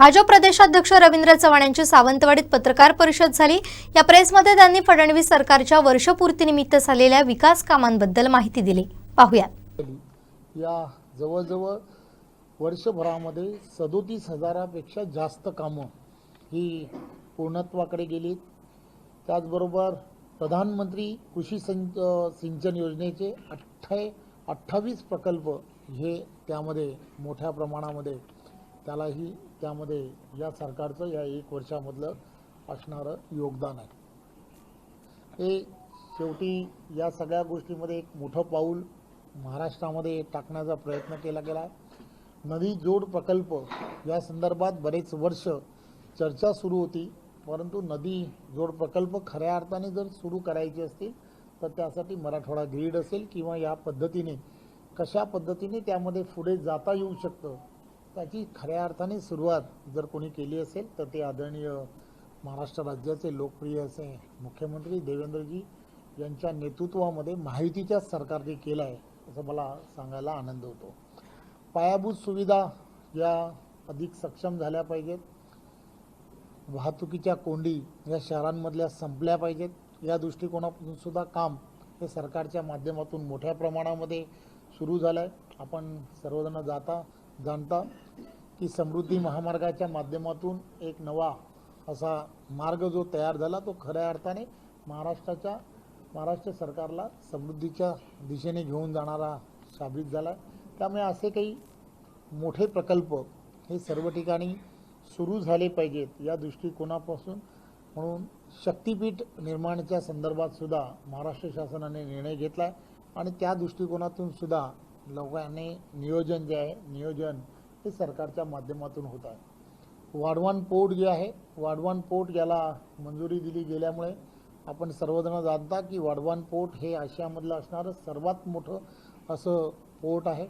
भाजप प्रदेशाध्यक्ष रवींद्र चव्हाण यांची सावंतवाडीत पत्रकार परिषद झाली. या प्रेसमध्ये त्यांनी फडणवीस सरकारच्या वर्षपूर्तीनिमित्त झालेल्या विकास कामांबद्दल माहिती दिली. पाहुयात. या जवळजवळ वर्षभरामध्ये सदोतीस हजारापेक्षा जास्त कामं ही पूर्णत्वाकडे गेली त्याचबरोबर प्रधानमंत्री कृषी संच सिंचन योजनेचे अठ्ठा अठ्ठावीस प्रकल्प हे त्यामध्ये मोठ्या प्रमाणामध्ये त्यालाही त्यामध्ये या सरकारचं या एक वर्षामधलं असणारं योगदान आहे. हे शेवटी या सगळ्या गोष्टीमध्ये एक मोठं पाऊल महाराष्ट्रामध्ये टाकण्याचा प्रयत्न केला गेला आहे. नदी जोड प्रकल्प या संदर्भात बरेच वर्ष चर्चा सुरू होती परंतु नदी जोड प्रकल्प खऱ्या अर्थाने जर सुरू करायचे असतील तर त्यासाठी मराठवाडा ग्रीड असेल किंवा या पद्धतीने कशा पद्धतीने त्यामध्ये पुढे जाता येऊ शकतं त्याची खऱ्या अर्थाने सुरुवात जर कोणी केली असेल तर ते आदरणीय महाराष्ट्र राज्याचे लोकप्रिय असे मुख्यमंत्री देवेंद्रजी यांच्या नेतृत्वामध्ये माहितीच्या सरकारने केलं आहे असं मला सांगायला आनंद होतो. पायाभूत सुविधा या अधिक सक्षम झाल्या पाहिजेत. वाहतुकीच्या कोंडी या शहरांमधल्या संपल्या पाहिजेत. या दृष्टिकोनातून सुद्धा काम हे सरकारच्या माध्यमातून मोठ्या प्रमाणामध्ये सुरू झालं आहे आपण सर्वजण जाता जाणता की समृद्धी महामार्गाच्या माध्यमातून एक नवा असा मार्ग जो तयार झाला तो खऱ्या अर्थाने महाराष्ट्राच्या महाराष्ट्र सरकारला समृद्धीच्या दिशेने घेऊन जाणारा साबित झाला त्यामुळे असे काही मोठे प्रकल्प हे सर्व ठिकाणी सुरू झाले पाहिजेत या दृष्टिकोनापासून. म्हणून शक्तीपीठ निर्माणाच्या संदर्भात सुद्धा महाराष्ट्र शासनाने निर्णय घेतला आहे आणि त्या दृष्टिकोनातून सुद्धा लोकांनी नियोजन जे आहे नियोजन हे सरकारच्या माध्यमातून होत आहे. वाढवण पोर्ट जे आहे वाढवण पोर्ट याला मंजुरी दिली गेल्यामुळे आपण सर्वजण जाणता की वाढवण पोर्ट हे आशियामधलं असणारं सर्वात मोठं असं पोर्ट आहे.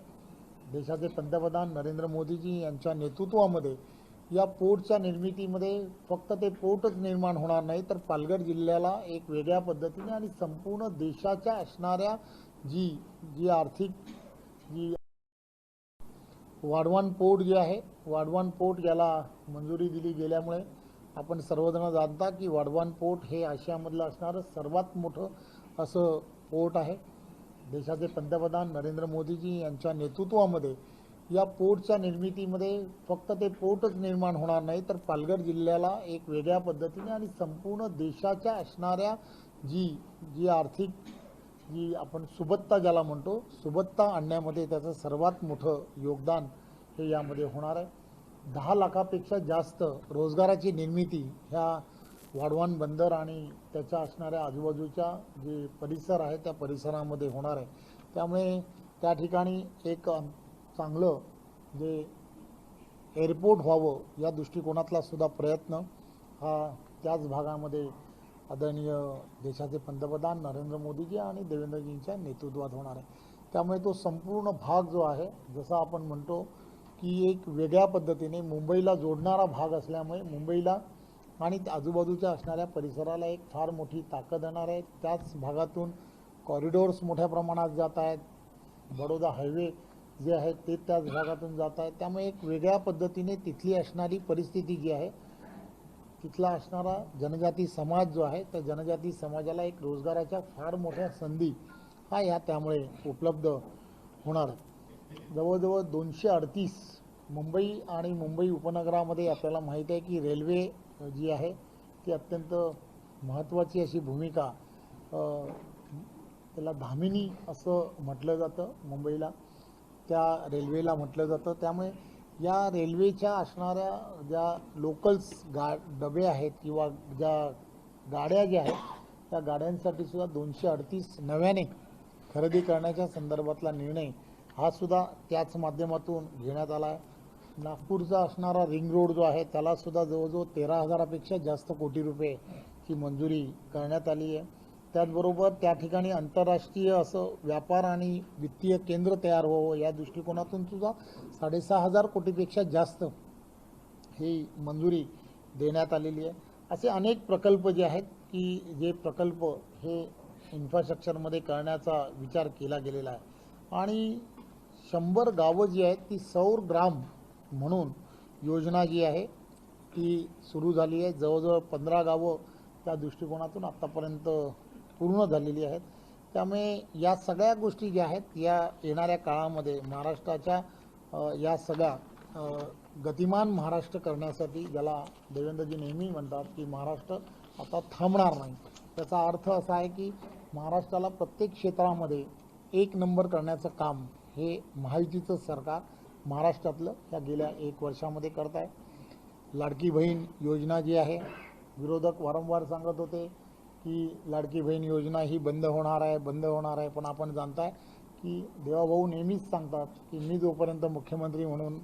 देशाचे पंतप्रधान नरेंद्र मोदीजी यांच्या नेतृत्वामध्ये या पोर्टच्या निर्मितीमध्ये फक्त ते पोर्टच निर्माण होणार नाही तर पालघर जिल्ह्याला एक वेगळ्या पद्धतीने आणि संपूर्ण देशाच्या असणाऱ्या जी जी आर्थिक जी पोर्ट जे आहे वाढवण पोर्ट याला मंजुरी दिली गेल्यामुळे आपण सर्वजण जाणता की वाढवान पोर्ट हे आशियामधलं असणारं सर्वात मोठं असं पोर्ट आहे. देशाचे पंतप्रधान नरेंद्र मोदीजी यांच्या नेतृत्वामध्ये या पोर्टच्या निर्मितीमध्ये फक्त ते पोर्टच निर्माण होणार नाही तर पालघर जिल्ह्याला एक वेगळ्या पद्धतीने आणि संपूर्ण देशाच्या असणाऱ्या जी जी आर्थिक जी आपण सुबत्ता ज्याला म्हणतो सुबत्ता आणण्यामध्ये त्याचं सर्वात मोठं योगदान हे यामध्ये होणार आहे. दहा लाखापेक्षा जास्त रोजगाराची निर्मिती ह्या वाढवान बंदर आणि त्याच्या असणाऱ्या आजूबाजूच्या जे परिसर आहे त्या परिसरामध्ये होणार आहे. त्यामुळे त्या ठिकाणी एक चांगलं जे एअरपोर्ट व्हावं या दृष्टिकोनातला सुद्धा प्रयत्न हा त्याच भागामध्ये आदरणीय देशाचे पंतप्रधान नरेंद्र मोदीजी आणि देवेंद्रजींच्या नेतृत्वात होणार आहे. त्यामुळे तो संपूर्ण भाग जो आहे जसा आपण म्हणतो की एक वेगळ्या पद्धतीने मुंबईला जोडणारा भाग असल्यामुळे मुंबईला आणि आजूबाजूच्या असणाऱ्या परिसराला एक फार मोठी ताकद येणार आहे. त्याच भागातून कॉरिडोर्स मोठ्या प्रमाणात जात आहेत. बडोदा हायवे जे आहे ते त्याच भागातून जात आहेत. त्यामुळे एक वेगळ्या पद्धतीने तिथली असणारी परिस्थिती जी आहे तिथला असणारा जनजाती समाज जो आहे त्या जनजाती समाजाला एक रोजगाराच्या फार मोठ्या संधी हा या त्यामुळे उपलब्ध होणार जवळजवळ दोनशे अडतीस मुंबई आणि मुंबई उपनगरामध्ये आपल्याला माहीत आहे की रेल्वे जी आहे ती अत्यंत महत्त्वाची अशी भूमिका त्याला धामिनी असं म्हटलं जातं मुंबईला. त्या रेल्वेला म्हटलं जातं. त्यामुळे या रेल्वेच्या असणाऱ्या ज्या लोकल्स गा डबे आहेत किंवा ज्या गाड्या ज्या आहेत त्या गाड्यांसाठी सुद्धा दोनशे अडतीस नव्याने खरेदी करण्याच्या संदर्भातला निर्णय हा सुद्धा त्याच माध्यमातून घेण्यात आला आहे. नागपूरचा असणारा रिंग रोड जो आहे त्याला सुद्धा जवळजवळ तेरा हजारापेक्षा जास्त कोटी रुपयेची मंजुरी करण्यात आली आहे. त्याचबरोबर त्या ठिकाणी आंतरराष्ट्रीय असं व्यापार आणि वित्तीय केंद्र तयार व्हावं या दृष्टिकोनातून सुद्धा साडेसहा हजार कोटीपेक्षा जास्त ही मंजुरी देण्यात आलेली आहे. असे अनेक प्रकल्प जे आहेत की जे प्रकल्प हे इन्फ्रास्ट्रक्चरमध्ये करण्याचा विचार केला गेलेला आहे. आणि शंभर गावं जी आहेत ती सौर ग्राम म्हणून योजना जी आहे ती सुरू झाली आहे. जवळजवळ पंधरा गावं त्या दृष्टिकोनातून आत्तापर्यंत पूर्ण झालेली आहेत. त्यामुळे या सगळ्या गोष्टी ज्या आहेत या येणाऱ्या काळामध्ये महाराष्ट्राच्या या सगळ्या गतिमान महाराष्ट्र करण्यासाठी ज्याला देवेंद्रजी नेहमी म्हणतात की महाराष्ट्र आता थांबणार नाही. त्याचा अर्थ असा आहे की महाराष्ट्राला प्रत्येक क्षेत्रामध्ये एक नंबर करण्याचं काम हे महायुतीचं सरकार महाराष्ट्रातलं या गेल्या एक वर्षामध्ये करत आहे. लाडकी बहीण योजना जी आहे विरोधक वारंवार सांगत होते की लाडकी बहीण योजना ही बंद होणार आहे बंद होणार आहे. पण आपण जाणताय की देवाभाऊ नेहमीच सांगतात की मी जोपर्यंत मुख्यमंत्री म्हणून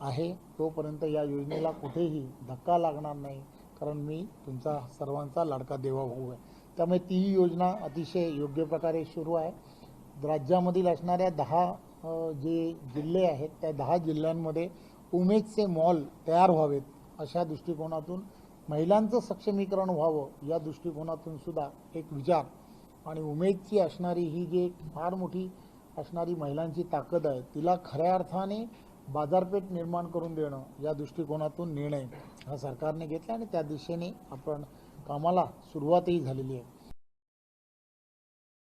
आहे तोपर्यंत या योजनेला कुठेही धक्का लागणार नाही. कारण मी तुमचा सर्वांचा लाडका देवाभाऊ आहे. त्यामुळे ती योजना अतिशय योग्य प्रकारे सुरू आहे. राज्यामधील असणाऱ्या दहा जे जिल्हे आहेत त्या दहा जिल्ह्यांमध्ये उमेदचे मॉल तयार व्हावेत अशा दृष्टिकोनातून महिलांचं सक्षमीकरण व्हावं या दृष्टिकोनातून सुद्धा एक विचार. आणि उमेदची असणारी ही जी एक फार मोठी असणारी महिलांची ताकद आहे तिला खऱ्या अर्थाने बाजारपेठ निर्माण करून देणं या दृष्टिकोनातून निर्णय हा सरकारने घेतला आणि त्या दिशेने आपण कामाला सुरुवातही झालेली आहे.